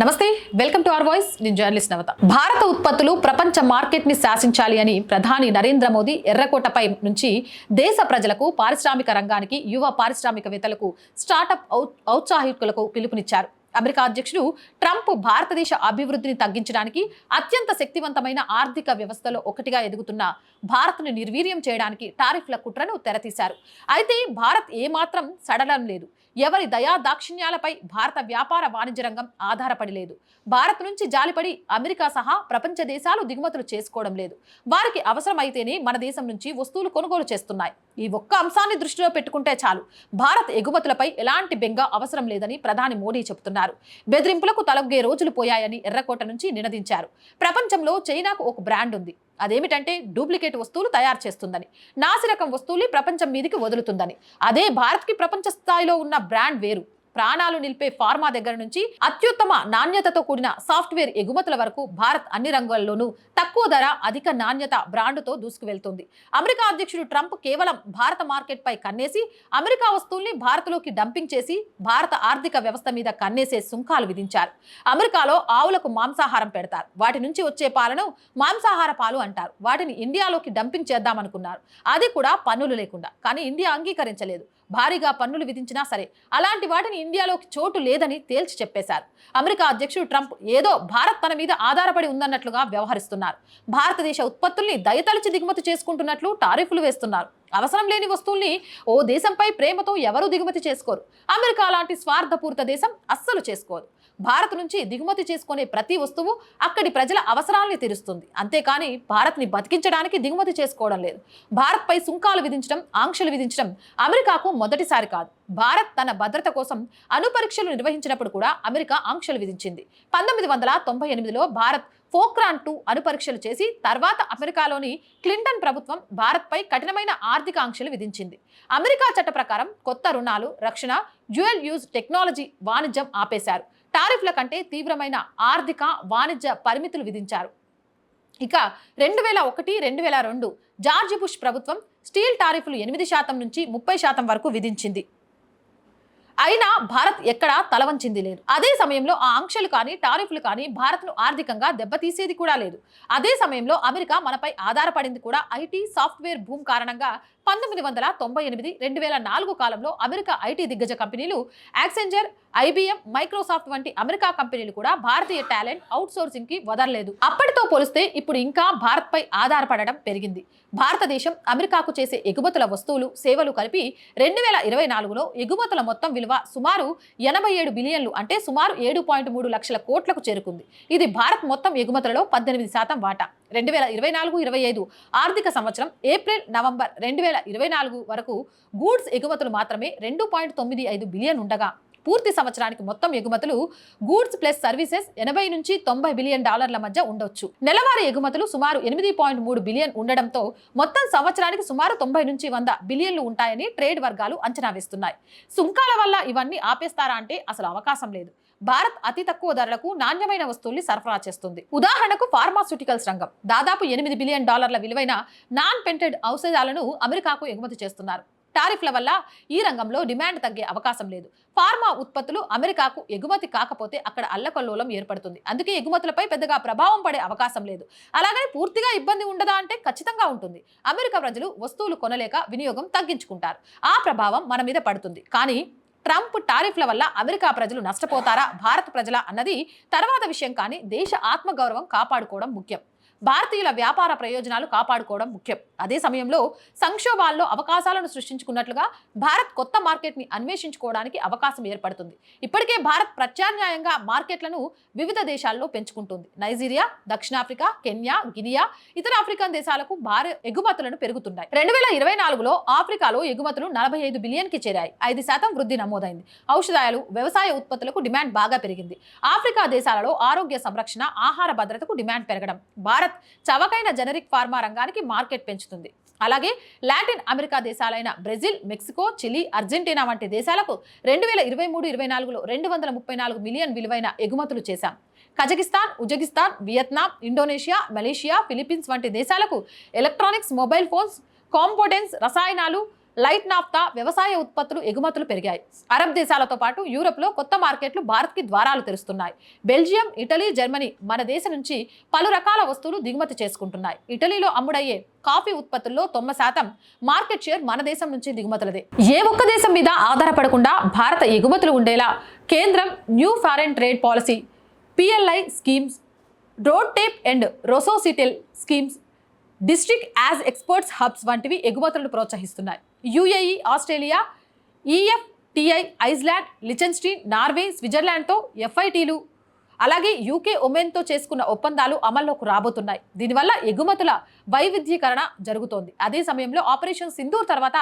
నమస్తే welcome to our voice. నేను journalist నవత. భారత ఉత్పత్తులు ప్రపంచ మార్కెట్ని శాసించాలి అని ప్రధాని నరేంద్ర మోదీ ఎర్రకోటపై నుంచి దేశ ప్రజలకు పారిశ్రామిక రంగానికి యువ పారిశ్రామికవేత్తలకు స్టార్టప్ ఔత్సాహికులకు పిలుపునిచ్చారు. అమెరికా అధ్యక్షుడు ట్రంప్ భారతదేశ అభివృద్ధిని తగ్గించడానికి అత్యంత శక్తివంతమైన ఆర్థిక వ్యవస్థలో ఒకటిగా ఎదుగుతున్న భారత్ను నిర్వీర్యం చేయడానికి టారిఫ్ల కుట్రను తెరతీశారు. అయితే భారత్ ఏమాత్రం సడలం లేదు. ఎవరి దయా దాక్షిణ్యాలపై భారత వ్యాపార వాణిజ్య రంగం ఆధారపడి లేదు భారత్ నుంచి జాలిపడి అమెరికా సహా ప్రపంచ దేశాలు దిగుమతులు చేసుకోవడం లేదు. వారికి అవసరమైతేనే మన దేశం నుంచి వస్తువులు కొనుగోలు చేస్తున్నాయి. ఈ ఒక్క అంశాన్ని దృష్టిలో పెట్టుకుంటే చాలు. భారత్ ఎగుమతులపై ఎలాంటి బెంగ అవసరం లేదని ప్రధాని మోడీ చెబుతున్నారు. బెదిరింపులకు తలొగ్గే రోజులు పోయాయని ఎర్రకోట నుంచి నినదించారు. ప్రపంచంలో చైనాకు ఒక బ్రాండ్ ఉంది. అదేమిటంటే డూప్లికేట్ వస్తువులు తయారు చేస్తుందని నాసిరకం వస్తువులు ప్రపంచం మీదికి వదులుతుందని. అదే భారత్కి ప్రపంచ స్థాయిలో ఉన్న బ్రాండ్ వేరు. ప్రాణాలు నిలిపే ఫార్మా దగ్గర నుంచి అత్యుత్తమ నాణ్యతతో కూడిన సాఫ్ట్వేర్ ఎగుమతుల వరకు భారత్ అన్ని రంగాల్లోనూ తక్కువ ధర అధిక నాణ్యత బ్రాండుతో దూసుకువెళ్తుంది. అమెరికా అధ్యక్షుడు ట్రంప్ కేవలం భారత మార్కెట్పై కన్నేసి అమెరికా వస్తువుల్ని భారత్లోకి డంపింగ్ చేసి భారత ఆర్థిక వ్యవస్థ మీద కన్నేసే సుంకాలు విధించారు. అమెరికాలో ఆవులకు మాంసాహారం పెడతారు. వాటి నుంచి వచ్చే పాలను మాంసాహార పాలు అంటారు. వాటిని ఇండియాలోకి డంపింగ్ చేద్దామనుకున్నారు. అది కూడా పన్నులు లేకుండా. కానీ ఇండియా అంగీకరించలేదు. భారీగా పన్నులు విధించినా సరే అలాంటి వాటిని ఇండియాలోకి చోటు లేదని తేల్చి చెప్పేశారు. అమెరికా అధ్యక్షుడు ట్రంప్ ఏదో భారత్ తన మీద ఆధారపడి ఉందన్నట్లుగా వ్యవహరిస్తున్నారు. భారతదేశ ఉత్పత్తుల్ని దయతలిచి దిగుమతి చేసుకుంటున్నట్లు టారిఫ్లు వేస్తున్నారు. అవసరం లేని వస్తువుల్ని ఓ దేశంపై ప్రేమతో ఎవరూ దిగుమతి చేసుకోరు. అమెరికా లాంటి స్వార్థపూరిత దేశం అస్సలు చేసుకోదు. భారత్ నుంచి దిగుమతి చేసుకునే ప్రతి వస్తువు అక్కడి ప్రజల అవసరాల్ని తీరుస్తుంది. అంతేకాని భారత్ని బతికించడానికి దిగుమతి చేసుకోవడం లేదు. భారత్పై సుంకాలు విధించడం ఆంక్షలు విధించడం అమెరికాకు మొదటిసారి కాదు. భారత్ తన భద్రత కోసం అణు పరీక్షలు నిర్వహించినప్పుడు కూడా అమెరికా ఆంక్షలు విధించింది. పంతొమ్మిది వందల తొంభై ఎనిమిదిలో భారత్ ఫోక్రాన్ టూ అణు పరీక్షలు చేసి తర్వాత అమెరికాలోని క్లింటన్ ప్రభుత్వం భారత్పై కఠినమైన ఆర్థిక ఆంక్షలు విధించింది. అమెరికా చట్ట ప్రకారం కొత్త రుణాలు రక్షణ డ్యూయల్ యూజ్ టెక్నాలజీ వాణిజ్యం ఆపేశారు. టారిఫ్ల కంటే తీవ్రమైన ఆర్థిక వాణిజ్య పరిమితులు విధించారు. ఇక రెండు వేల ఒకటి రెండు వేల రెండు జార్జ్ బుష్ ప్రభుత్వం స్టీల్ టారిఫ్లు ఎనిమిది శాతం నుంచి ముప్పై శాతం వరకు విధించింది. అయినా భారత్ ఎక్కడా తలవంచింది లేదు. అదే సమయంలో ఆ ఆంక్షలు కానీ టారిఫ్లు కానీ భారత్ను ఆర్థికంగా దెబ్బతీసేది కూడా లేదు. అదే సమయంలో అమెరికా మనపై ఆధారపడింది కూడా. ఐటీ సాఫ్ట్వేర్ భూమ్ కారణంగా పంతొమ్మిది వందల తొంభై ఎనిమిది రెండు వేల నాలుగు కాలంలో అమెరికా ఐటీ దిగ్గజ కంపెనీలు యాక్సెంజర్ ఐబిఎం మైక్రోసాఫ్ట్ వంటి అమెరికా కంపెనీలు కూడా భారతీయ టాలెంట్ అవుట్సోర్సింగ్కి వదలలేదు. అప్పటితో పోలిస్తే ఇప్పుడు ఇంకా భారత్ పై ఆధారపడడం పెరిగింది. భారతదేశం అమెరికాకు చేసే ఎగుమతుల వస్తువులు సేవలు కలిపి రెండు వేల ఇరవై నాలుగులో ఎగుమతుల మొత్తం విలువ సుమారు ఎనభై ఏడు బిలియన్లు అంటే సుమారు ఏడు పాయింట్ మూడు లక్షల కోట్లకు చేరుకుంది. ఇది భారత్ మొత్తం ఎగుమతులలో పద్దెనిమిది శాతం వాటా. రెండు వేల ఇరవై నాలుగు ఇరవై ఐదు ఆర్థిక సంవత్సరం ఏప్రిల్ నవంబర్ రెండు వేల ఇరవై నాలుగు వరకు గూడ్స్ ఎగుమతులు మాత్రమే రెండు పాయింట్ తొమ్మిది ఐదు బిలియన్ ఉండగా పూర్తి సంవత్సరానికి మొత్తం ఎగుమతులు గూడ్స్ ప్లస్ సర్వీసెస్ ఎనభై నుంచి తొంభై బిలియన్ డాలర్ల మధ్య ఉండొచ్చు. నెలవారీ ఎగుమతులు సుమారు ఎనిమిది పాయింట్ మూడు బిలియన్ ఉండడంతో మొత్తం సంవత్సరానికి సుమారు తొంభై నుంచి వంద బిలియన్లు ఉంటాయని ట్రేడ్ వర్గాలు అంచనా వేస్తున్నాయి. సుంకాల వల్ల ఇవన్నీ ఆపేస్తారా అంటే అసలు అవకాశం లేదు. భారత్ అతి తక్కువ ధరలకు నాణ్యమైన వస్తువుల్ని సరఫరా చేస్తుంది. ఉదాహరణకు ఫార్మాస్యూటికల్స్ రంగం. దాదాపు ఎనిమిది బిలియన్ డాలర్ల విలువైన నాన్ పెంటెడ్ ఔషధాలను అమెరికాకు ఎగుమతి చేస్తున్నారు. టారిఫ్ల వల్ల ఈ రంగంలో డిమాండ్ తగ్గే అవకాశం లేదు. ఫార్మా ఉత్పత్తులు అమెరికాకు ఎగుమతి కాకపోతే అక్కడ అల్లకల్లోలం ఏర్పడుతుంది. అందుకే ఎగుమతులపై పెద్దగా ప్రభావం పడే అవకాశం లేదు. అలాగని పూర్తిగా ఇబ్బంది ఉండదా అంటే ఖచ్చితంగా ఉంటుంది. అమెరికా ప్రజలు వస్తువులు కొనలేక వినియోగం తగ్గించుకుంటారు. ఆ ప్రభావం మన మీద పడుతుంది. కానీ ట్రంప్ టారిఫ్ల వల్ల అమెరికా ప్రజలు నష్టపోతారా? భారత ప్రజల? అన్నది తర్వాత విషయం కానీ దేశ ఆత్మగౌరవం కాపాడుకోవడం ముఖ్యం. భారతీయుల వ్యాపార ప్రయోజనాలు కాపాడుకోవడం ముఖ్యం. అదే సమయంలో సంక్షోభాల్లో అవకాశాలను సృష్టించుకున్నట్లుగా భారత్ కొత్త మార్కెట్ని అన్వేషించుకోవడానికి అవకాశం ఏర్పడుతుంది. ఇప్పటికే భారత్ ప్రత్యామ్నాయంగా మార్కెట్లను వివిధ దేశాల్లో పెంచుకుంటుంది. నైజీరియా దక్షిణాఫ్రికా కెన్యా గినియా ఇతర ఆఫ్రికన్ దేశాలకు భారీ ఎగుమతులను పెరుగుతున్నాయి. రెండు వేల ఇరవై నాలుగులో ఆఫ్రికాలో ఎగుమతులు నలభై ఐదు బిలియన్కి చేరాయి. ఐదు శాతం వృద్ధి నమోదైంది. ఔషధాలు వ్యవసాయ ఉత్పత్తులకు డిమాండ్ బాగా పెరిగింది. ఆఫ్రికా దేశాలలో ఆరోగ్య సంరక్షణ ఆహార భద్రతకు డిమాండ్ పెరగడం భారత్ చవకైన జనరిక్ ఫార్మా రంగానికి మార్కెట్ పెంచుతుంది. అలాగే లాటిన్ అమెరికా దేశాలైన బ్రెజిల్ మెక్సికో చిలీ అర్జెంటీనా వంటి దేశాలకు రెండు వేల ఇరవై మూడు ఇరవై నాలుగులో రెండు వందల ముప్పై నాలుగు మిలియన్ విలువైన ఎగుమతులు చేశాం. Kazakhstan Uzbekistan Vietnam Indonesia Malaysia Philippines వంటి దేశాలకు ఎలక్ట్రానిక్స్ మొబైల్ ఫోన్స్ కాంపోటెన్స్ రసాయనాలు లైట్ నాఫ్తా వ్యవసాయ ఉత్పత్తులు ఎగుమతులు పెరిగాయి. అరబ్ దేశాలతో పాటు యూరప్లో కొత్త మార్కెట్లు భారత్కి ద్వారాలు తెరుస్తున్నాయి. బెల్జియం ఇటలీ జర్మనీ మన దేశం నుంచి పలు రకాల వస్తువులు దిగుమతి చేసుకుంటున్నాయి. ఇటలీలో అమ్ముడయ్యే కాఫీ ఉత్పత్తుల్లో తొంభై శాతం మార్కెట్ షేర్ మన దేశం నుంచి దిగుమతులదే. ఏ ఒక్క దేశం మీద ఆధారపడకుండా భారత ఎగుమతులు ఉండేలా కేంద్రం new foreign trade policy PLI schemes RoDTEP and RoSCTL schemes district as exports hubs వంటివి ఎగుమతులను ప్రోత్సహిస్తున్నాయి. UAE Australia EFTA Iceland Liechtenstein Norway స్విట్జర్లాండ్తో ఎఫ్ఐటీలు అలాగే యూకే ఒమెన్తో చేసుకున్న ఒప్పందాలు అమల్లోకి రాబోతున్నాయి. దీనివల్ల ఎగుమతుల వైవిధ్యీకరణ జరుగుతోంది. అదే సమయంలో ఆపరేషన్ సింధూర్ తర్వాత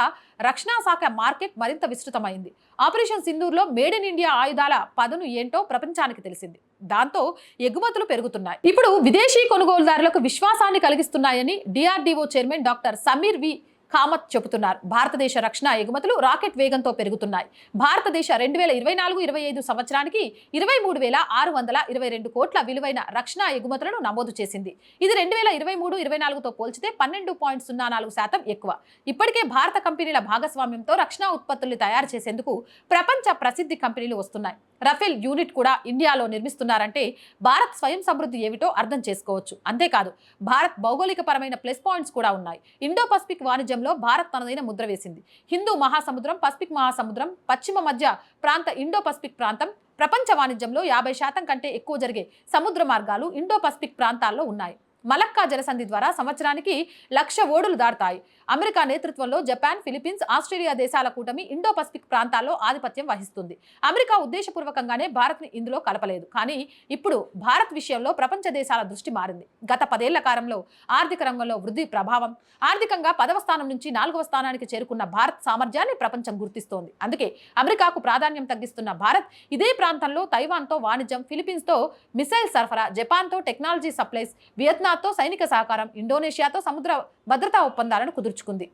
రక్షణ శాఖ మార్కెట్ మరింత విస్తృతమైంది. ఆపరేషన్ సింధూర్లో మేడ్ ఇన్ ఇండియా ఆయుధాల పదును ఏంటో ప్రపంచానికి తెలిసింది. దాంతో ఎగుమతులు పెరుగుతున్నాయి. ఇప్పుడు విదేశీ కొనుగోలుదారులకు విశ్వాసాన్ని కలిగిస్తున్నాయని DRDO chairman doctor Sameer V. Kamat చెబుతున్నారు. భారతదేశ రక్షణ ఎగుమతులు రాకెట్ వేగంతో పెరుగుతున్నాయి. భారతదేశ రెండు వేల ఇరవై నాలుగు ఇరవై ఐదు సంవత్సరానికి ఇరవై మూడు వేల ఆరు వందల ఇరవై రెండు కోట్ల విలువైన రక్షణ ఎగుమతులను నమోదు చేసింది. ఇది రెండు వేల ఇరవై మూడు ఇరవై నాలుగుతో పోల్చితే పన్నెండు పాయింట్ సున్నా నాలుగు శాతం ఎక్కువ. ఇప్పటికే భారత కంపెనీల భాగస్వామ్యంతో రక్షణ ఉత్పత్తుల్ని తయారు చేసేందుకు ప్రపంచ ప్రసిద్ధి కంపెనీలు వస్తున్నాయి. రఫేల్ యూనిట్ కూడా ఇండియాలో నిర్మిస్తున్నారంటే భారత్ స్వయం సమృద్ధి ఏమిటో అర్థం చేసుకోవచ్చు. అంతేకాదు భారత్ భౌగోళికపరమైన ప్లస్ పాయింట్స్ కూడా ఉన్నాయి. ఇండో పసిఫిక్ వాణిజ్యంలో భారత్ తనదైన ముద్ర వేసింది. హిందూ మహాసముద్రం పసిఫిక్ మహాసముద్రం పశ్చిమ మధ్య ప్రాంత ఇండో పసిఫిక్ ప్రాంతం ప్రపంచ వాణిజ్యంలో యాభై శాతం కంటే ఎక్కువ జరిగే సముద్ర మార్గాలు ఇండో పసిఫిక్ ప్రాంతాల్లో ఉన్నాయి. మలక్కా జలసంధి ద్వారా సంవత్సరానికి లక్ష ఓడులు దాటుతాయి. అమెరికా నేతృత్వంలో జపాన్ ఫిలిప్పీన్స్ ఆస్ట్రేలియా దేశాల కూటమి ఇండో పసిఫిక్ ప్రాంతాల్లో ఆధిపత్యం వహిస్తుంది. అమెరికా ఉద్దేశపూర్వకంగానే భారత్ని ఇందులో కలపలేదు. కానీ ఇప్పుడు భారత్ విషయంలో ప్రపంచ దేశాల దృష్టి మారింది. గత పదేళ్ళ కాలంలో ఆర్థిక రంగంలో వృద్ధి ప్రభావం ఆర్థికంగా పదవ స్థానం నుంచి నాలుగవ స్థానానికి చేరుకున్న భారత్ సామర్థ్యాన్ని ప్రపంచం గుర్తిస్తోంది. అందుకే అమెరికాకు ప్రాధాన్యం తగ్గిస్తున్న భారత్ ఇదే ప్రాంతంలో తైవాన్తో వాణిజ్యం ఫిలిప్పీన్స్తో మిసైల్ సరఫరా జపాన్తో టెక్నాలజీ సప్లైస్ వియత్నాం చైనాతో సైనిక సహకారం ఇండోనేషియాతో సముద్ర భద్రతా ఒప్పందాలను కుదుర్చుకుంది.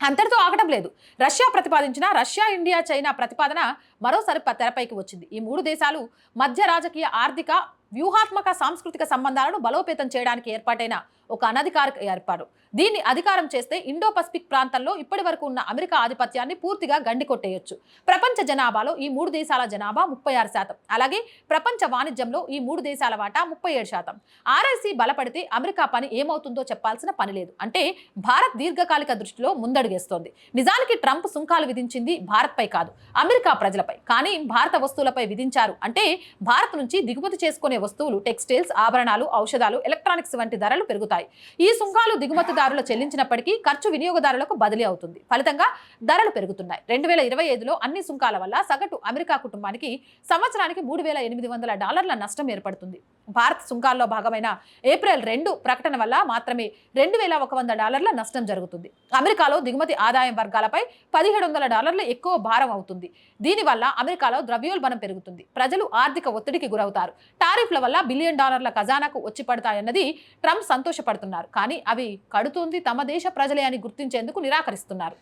అంతటితో ఆగడం లేదు. రష్యా ప్రతిపాదించిన రష్యా ఇండియా చైనా ప్రతిపాదన మరోసారి తెరపైకి వచ్చింది. ఈ మూడు దేశాలు మధ్య రాజకీయ ఆర్థిక వ్యూహాత్మక సాంస్కృతిక సంబంధాలను బలోపేతం చేయడానికి ఏర్పాటైన ఒక అనధికారిక ఏర్పాటు. దీన్ని అధికారం చేస్తే ఇండో పసిఫిక్ ప్రాంతంలో ఇప్పటి వరకు ఉన్న అమెరికా ఆధిపత్యాన్ని పూర్తిగా గండి కొట్టేయొచ్చు ప్రపంచ జనాభాలో ఈ మూడు దేశాల జనాభా ముప్పై ఆరు శాతం. అలాగే ప్రపంచ వాణిజ్యంలో ఈ మూడు దేశాల వాటా ముప్పై ఏడు శాతం. ఆర్ఐసి బలపడితే అమెరికా పని ఏమవుతుందో చెప్పాల్సిన పని లేదు. అంటే భారత్ దీర్ఘకాలిక దృష్టిలో ముందడుగేస్తోంది. నిజానికి ట్రంప్ సుంకాలు విధించింది భారత్పై కాదు అమెరికా ప్రజలపై. కానీ భారత వస్తువులపై విధించారు అంటే భారత్ నుంచి దిగుమతి చేసుకునే వస్తువులు టెక్స్టైల్స్ ఆభరణాలు ఔషధాలు ఎలక్ట్రానిక్స్ వంటి ధరలు పెరుగుతాయి. ఈ సుంకాలు దిగుమతి వినియోగదారులు చెల్లించినప్పటికీ ఖర్చు వినియోగదారులకు బదిలీ అవుతుంది. ఫలితంగా ధరలు పెరుగుతున్నాయి. రెండు వేల ఇరవై ఐదులో అన్ని సుంకాల వల్ల సగటు అమెరికా కుటుంబానికి సంవత్సరానికి మూడు వేల ఎనిమిది వందల డాలర్ల నష్టం ఏర్పడుతుంది. భారత్ సుంకాల్లో భాగమైన ఏప్రిల్ రెండు ప్రకటన వల్ల మాత్రమే రెండు వేల ఒక వంద డాలర్ల నష్టం జరుగుతుంది. అమెరికాలో దిగుమతి ఆదాయం వర్గాలపై పదిహేడు వందల డాలర్లు ఎక్కువ భారం అవుతుంది. దీనివల్ల అమెరికాలో ద్రవ్యోల్బణం పెరుగుతుంది. ప్రజలు ఆర్థిక ఒత్తిడికి గురవుతారు. టారిఫ్ల వల్ల బిలియన్ డాలర్ల ఖజానాకు వచ్చి పడతాయన్నది ట్రంప్ సంతోషపడుతున్నారు. కానీ అవి కడుతుంది తమ దేశ ప్రజలే అని గుర్తించేందుకు నిరాకరిస్తున్నారు.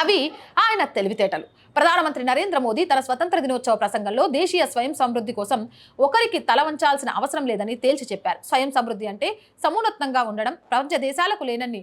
అవి ఆయన తెలివితేటలు. ప్రధానమంత్రి నరేంద్ర మోదీ తన స్వతంత్ర దినోత్సవ ప్రసంగంలో దేశీయ స్వయం సమృద్ధి కోసం ఒకరికి తల వంచాల్సిన అవసరం లేదని తేల్చి చెప్పారు. స్వయం సమృద్ధి అంటే సమున్నతంగా ఉండడం ప్రపంచ దేశాలకు లేనన్ని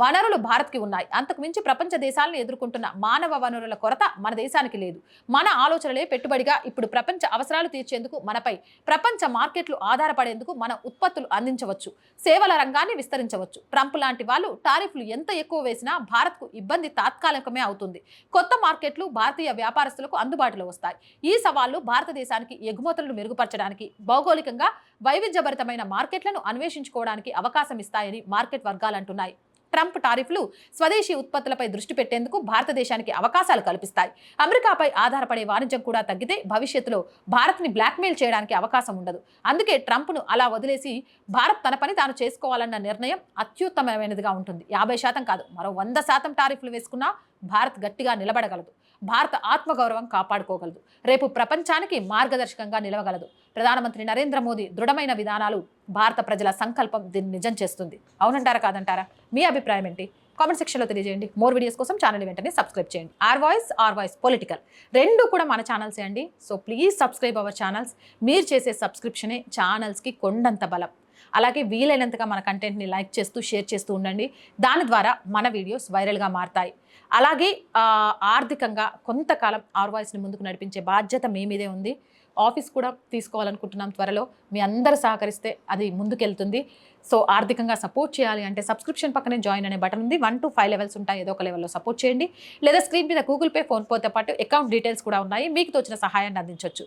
వనరులు భారత్కి ఉన్నాయి. అంతకు మించి ప్రపంచ దేశాలను ఎదుర్కొంటున్న మానవ వనరుల కొరత మన దేశానికి లేదు. మన ఆలోచనలే పెట్టుబడిగా ఇప్పుడు ప్రపంచ అవసరాలు తీర్చేందుకు మనపై ప్రపంచ మార్కెట్లు ఆధారపడేందుకు మన ఉత్పత్తులు అందించవచ్చు. సేవల రంగాన్ని విస్తరించవచ్చు. ట్రంప్ లాంటి వాళ్ళు టారిఫ్లు ఎంత ఎక్కువ వేసినా భారత్కు ఇబ్బంది తాత్కాలికమే అవుతుంది. కొత్త మార్కెట్లు భారతీయ వ్యాపారస్తులకు అందుబాటులో వస్తాయి. ఈ సవాళ్ళు భారతదేశానికి ఎగుమతులను మెరుగుపరచడానికి భౌగోళికంగా వైవిధ్యభరితమైన మార్కెట్లను అన్వేషించుకోవడానికి అవకాశం ఇస్తాయని మార్కెట్ వర్గాలు అంటున్నాయి. ట్రంప్ టారిఫ్లు స్వదేశీ ఉత్పత్తులపై దృష్టి పెట్టేందుకు భారతదేశానికి అవకాశాలు కల్పిస్తాయి. అమెరికాపై ఆధారపడే వాణిజ్యం కూడా తగ్గితే భవిష్యత్తులో భారత్ని బ్లాక్మెయిల్ చేయడానికి అవకాశం ఉండదు. అందుకే ట్రంప్ను అలా వదిలేసి భారత్ తన పని తాను చేసుకోవాలన్న నిర్ణయం అత్యుత్తమమైనదిగా ఉంటుంది. యాభై శాతం కాదు మరో వంద శాతం టారిఫ్లు వేసుకున్నా భారత్ గట్టిగా నిలబడగలదు. భారత ఆత్మగౌరవం కాపాడుకోగలదు. రేపు ప్రపంచానికి మార్గదర్శకంగా నిలవగలదు. ప్రధానమంత్రి నరేంద్ర మోదీ దృఢమైన విధానాలు భారత ప్రజల సంకల్పం దీన్ని నిజం చేస్తుంది. అవునంటారా కాదంటారా? మీ అభిప్రాయం ఏంటి? కామెంట్ సెక్షన్లో తెలియజేయండి. మోర్ వీడియోస్ కోసం ఛానల్ వెంటనే సబ్స్క్రైబ్ చేయండి. R voice R voice political రెండు కూడా మన ఛానల్సే అండి. So please subscribe our channels. మీరు చేసే సబ్స్క్రిప్షనే ఛానల్స్కి కొండంత బలం. అలాగే వీలైనంతగా మన కంటెంట్ని లైక్ చేస్తూ షేర్ చేస్తూ ఉండండి. దాని ద్వారా మన వీడియోస్ వైరల్గా మారతాయి. అలాగే ఆర్థికంగా కొంతకాలం ఆర్ వాయిస్ని ముందుకు నడిపించే బాధ్యత మీ మీదే ఉంది. ఆఫీస్ కూడా తీసుకోవాలనుకుంటున్నాం త్వరలో. మీ అందరు సహకరిస్తే అది ముందుకెళ్తుంది. సో ఆర్థికంగా సపోర్ట్ చేయాలి అంటే సబ్స్క్రిప్షన్ పక్కనే జాయిన్ అనే బటన్ ఉంది. వన్ టు ఫైవ్ లెవెల్స్ ఉంటాయి. ఏదో ఒక లెవెల్లో సపోర్ట్ చేయండి. లేదా స్క్రీన్ మీద గూగుల్ పే ఫోన్పేతో పాటు అకౌంట్ డీటెయిల్స్ కూడా ఉన్నాయి. మీకు తోచిన సహాయాన్ని అందించవచ్చు